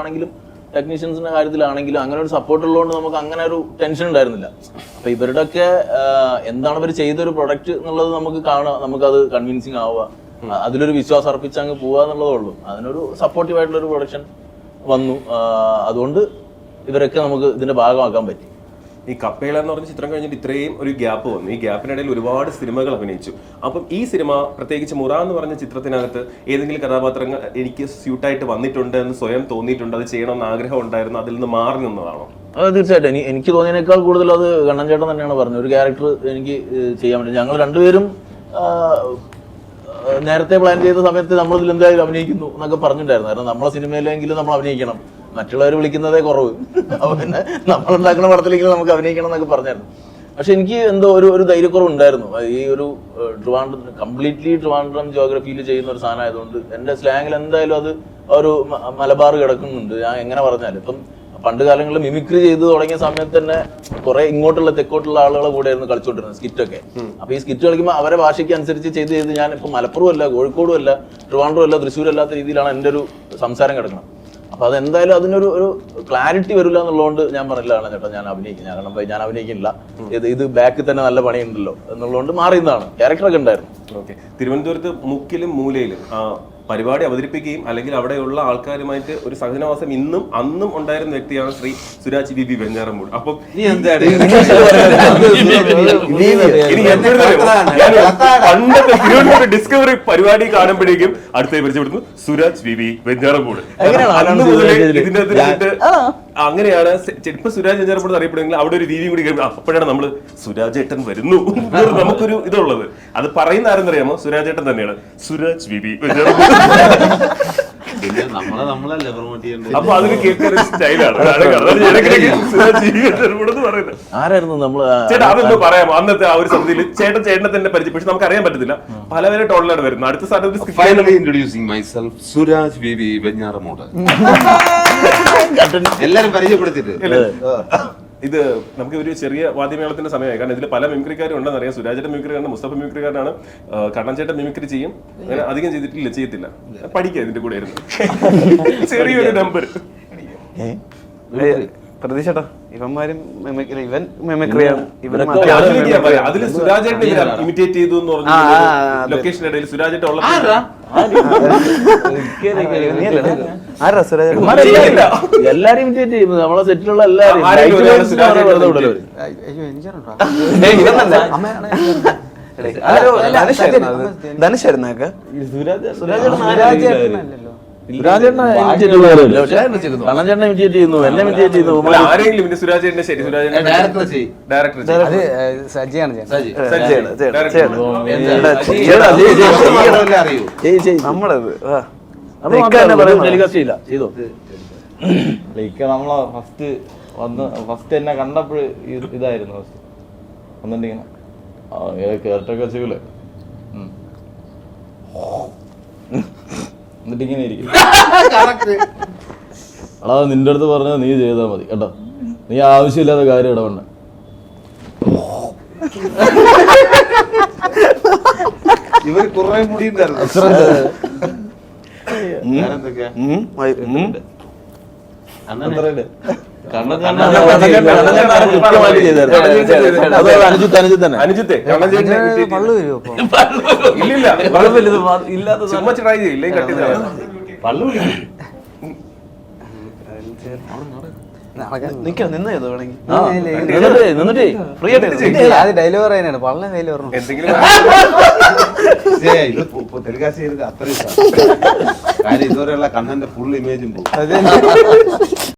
ആണെങ്കിലും ടെക്നീഷ്യൻസിന്റെ കാര്യത്തിലാണെങ്കിലും അങ്ങനെ ഒരു സപ്പോർട്ട് ഉള്ളതുകൊണ്ട് നമുക്ക് അങ്ങനെ ഒരു ടെൻഷൻ ഉണ്ടായിരുന്നില്ല. അപ്പൊ ഇവരുടെ ഒക്കെ എന്താണ് ഇവർ ചെയ്തൊരു പ്രൊഡക്റ്റ് എന്നുള്ളത് നമുക്ക് കാണാം നമുക്കത് കൺവിൻസിങ് ആവുക. അതിലൊരു വിശ്വാസം അർപ്പിച്ച് അങ്ങ് പോവുക എന്നുള്ളതേ ഉള്ളൂ. അതിനൊരു സപ്പോർട്ടീവ് ആയിട്ടുള്ള ഒരു പ്രൊഡക്ഷൻ വന്നു അതുകൊണ്ട് ഇവരൊക്കെ നമുക്ക് ഇതിന്റെ ഭാഗമാക്കാൻ പറ്റി. ഈ കപ്പേള എന്ന് പറഞ്ഞ ചിത്രം കഴിഞ്ഞിട്ട് ഇത്രയും ഒരു ഗ്യാപ്പ് വന്നു. ഈ ഗ്യാപ്പിനിടയിൽ ഒരുപാട് സിനിമകൾ അഭിനയിച്ചു. അപ്പം ഈ സിനിമ പ്രത്യേകിച്ച് മുറ എന്ന് പറഞ്ഞ ചിത്രത്തിനകത്ത് ഏതെങ്കിലും കഥാപാത്രങ്ങൾ എനിക്ക് സ്യൂട്ടായിട്ട് വന്നിട്ടുണ്ട് എന്ന് സ്വയം തോന്നിയിട്ടുണ്ട്. അത് ചെയ്യണമെന്ന് ആഗ്രഹം ഉണ്ടായിരുന്നു. അതിൽ നിന്ന് മാറി നിന്നതാണോ? അത് തീർച്ചയായിട്ടും. എനിക്ക് തോന്നിയതിനേക്കാൾ കൂടുതൽ അത് കണ്ണൻ ചേട്ടൻ തന്നെയാണ് പറഞ്ഞത്. ഒരു ക്യാരക്ടർ എനിക്ക് ചെയ്യാൻ പറ്റും. ഞങ്ങൾ രണ്ടുപേരും നേരത്തെ പ്ലാൻ ചെയ്ത സമയത്ത് നമ്മൾ ഇതിൽ എന്തായാലും അഭിനയിക്കുന്നു എന്നൊക്കെ പറഞ്ഞിട്ടുണ്ടായിരുന്നു. കാരണം നമ്മളെ സിനിമയിലെങ്കിലും നമ്മൾ അഭിനയിക്കണം. മറ്റുള്ളവർ വിളിക്കുന്നതേ കുറവ്. അപ്പൊ പിന്നെ നമ്മൾ ഉണ്ടാക്കുന്ന പടത്തിലേക്ക് നമുക്ക് അഭിനയിക്കണം എന്നൊക്കെ പറഞ്ഞായിരുന്നു. പക്ഷെ എനിക്ക് എന്തോ ഒരു ഒരു ധൈര്യക്കുറവ് ഉണ്ടായിരുന്നു ഈ ഒരു ട്രിവാൻഡ്രം കംപ്ലീറ്റ്ലി ട്രിവാൻഡ്രം ജോഗ്രഫിയിൽ ചെയ്യുന്ന ഒരു സാധനം ആയതുകൊണ്ട് എന്റെ സ്ലാങ്ങിൽ എന്തായാലും അത് ഒരു മലബാർ കിടക്കുന്നുണ്ട്. ഞാൻ എങ്ങനെ പറഞ്ഞാലും. ഇപ്പം പണ്ട് കാലങ്ങളിൽ മിമിക്രി ചെയ്തു തുടങ്ങിയ സമയത്ത് തന്നെ കുറെ ഇങ്ങോട്ടുള്ള തെക്കോട്ടുള്ള ആളുകളെ കൂടെ ആയിരുന്നു കളിച്ചോണ്ടിരുന്നത് സ്കിറ്റൊക്കെ. അപ്പൊ ഈ സ്കിറ്റ് കളിക്കുമ്പോൾ അവരെ ഭാഷയ്ക്ക് അനുസരിച്ച് ചെയ്ത് ചെയ്ത് ഞാൻ ഇപ്പൊ മലപ്പുറം അല്ല കോഴിക്കോടും അല്ല ട്രിവാൻഡ്രം അല്ല തൃശ്ശൂരും അല്ലാത്ത രീതിയിലാണ് എന്റെ ഒരു സംസാരം കിടക്കണം അപ്പൊ അതെന്തായാലും അതിനൊരു ഒരു ക്ലാരിറ്റി വരില്ല എന്നുള്ളതുകൊണ്ട് ഞാൻ പറഞ്ഞില്ലാണ് ചേട്ടാ ഞാൻ അഭിനയിക്കും. ഞാൻ കാരണം ഞാൻ അഭിനയിക്കില്ല. ഇത് ഇത് ബാക്കിൽ തന്നെ നല്ല പണിയുണ്ടല്ലോ എന്നുള്ളതുകൊണ്ട് മാറിയതാണ്. ക്യാരക്ടറൊക്കെ ഉണ്ടായിരുന്നു. ഓക്കെ തിരുവനന്തപുരത്ത് മുക്കിലും മൂലയിലും പരിപാടി അവതരിപ്പിക്കുകയും അല്ലെങ്കിൽ അവിടെയുള്ള ആൾക്കാരുമായിട്ട് ഒരു സഹജനവാസം ഇന്നും അന്നും ഉണ്ടായിരുന്ന വ്യക്തിയാണ് ശ്രീ സുരാജ് ബി ബി വെഞ്ഞാറമ്പൂർ. അപ്പം നീ എന്താണ്? പണ്ടത്തെ തിരുവനന്തപുരം ഡിസ്കവറി പരിപാടി കാണുമ്പോഴേക്കും അടുത്ത പരിചയപ്പെടുന്നു സുരാജ് ബി ബി വെഞ്ഞാറമ്മൂട് അന്ന് മുതലേ ഇതിന്റെ അങ്ങനെയാണ് ഇപ്പൊ സുരാജ് വെഞ്ഞാറമ്മൂട് അറിയപ്പെടുമെങ്കിൽ അവിടെ ഒരു രീതിയും കൂടി കേൾക്കും. അപ്പോഴാണ് നമ്മൾ സുരാജ് ഏട്ടൻ വരുന്നു. നമുക്കൊരു ഇതുള്ളത്. അത് പറയുന്ന ആരെന്നറിയാമോ? സുരാജ് ഏട്ടൻ തന്നെയാണ്. സുരാജ് ബി ബി വെഞ്ഞാറമ്മൂട് പിന്നെ നമ്മളെ നമ്മളല്ലേ പ്രൊമോട്ട് ചെയ്യേണ്ടത്? അപ്പൊ സ്റ്റൈലാണ് ആരായിരുന്നു നമ്മൾ ചേട്ടാ അതൊന്ന് പറയാം അന്നത്തെ ആ ഒരു സമിതിയിൽ ചേട്ടൻ ചേട്ടനെ തന്നെ പരിചയം പക്ഷെ നമുക്ക് അറിയാൻ പറ്റത്തില്ല പല പല ടോണിലാണ് വരുന്നത് അടുത്ത സ്ഥാനത്ത് finally introducing myself Suraj B B Venjaramoodu എല്ലാരും പരിചയപ്പെടുത്തിട്ട് ഇത് നമുക്ക് ഒരു ചെറിയ വാദ്യമേളത്തിന്റെ സമയമായി. കാരണം ഇതിൽ പല മിമിക്രിക്കാരും ഉണ്ടെന്ന് അറിയാം. സുരാജയുടെ മിമിക്രിക്കാരാണ് മുസ്തഫ മിമിക്രിക്കാരാണ് കണ്ണൻചേട്ടൻ മിമിക്രി ചെയ്യും. അങ്ങനെ അധികം ചെയ്തിട്ടില്ല ചെയ്യത്തില്ല. പഠിക്കുക ഇതിന്റെ കൂടെ ഇരുന്ന് ചെറിയൊരു നമ്പർ പ്രതീക്ഷട്ടോ ഇവന്മാരും ഇവൻ മെമിക്രിയാണ്. സുരാജേട്ടൻ ഇമിറ്റേറ്റ് ചെയ്തു എന്ന് പറഞ്ഞു ഇടയിൽ ഉള്ള നീയല്ലേ? ആരാ? സുരാജ്. എല്ലാരും ഇമിറ്റേറ്റ് ചെയ്യും. നമ്മളെ സെറ്റിലുള്ള എല്ലാരും lights സുരാജ് സജ്ജയാണ്. നമ്മളത് നമ്മളെ ഫസ്റ്റ് വന്ന് ഫസ്റ്റ് എന്നെ കണ്ടപ്പോൾ ഇതായിരുന്നു ഫസ്റ്റ് വന്നിട്ടിങ്ങനെ. കേട്ടൊക്കെ ചെയ്യൂലേ. എന്നിട്ട് ഇങ്ങനെ ഇരിക്കും എടാ നിന്റെ അടുത്ത് പറഞ്ഞ നീ ചെയ്താ മതി കേട്ടോ. നീ ആവശ്യമില്ലാത്ത കാര്യം ഇടപെടണ്ട ഇവർ കുറെ മുടി ഉണ്ടായിരുന്നു ഡയലോഗ് പറയാനാണ് പള്ള കയ്യിൽ പറഞ്ഞു എന്തെങ്കിലും കാര്യം ഇതുവരെയുള്ള കണ്ണന്റെ ഫുൾ ഇമേജും പോകും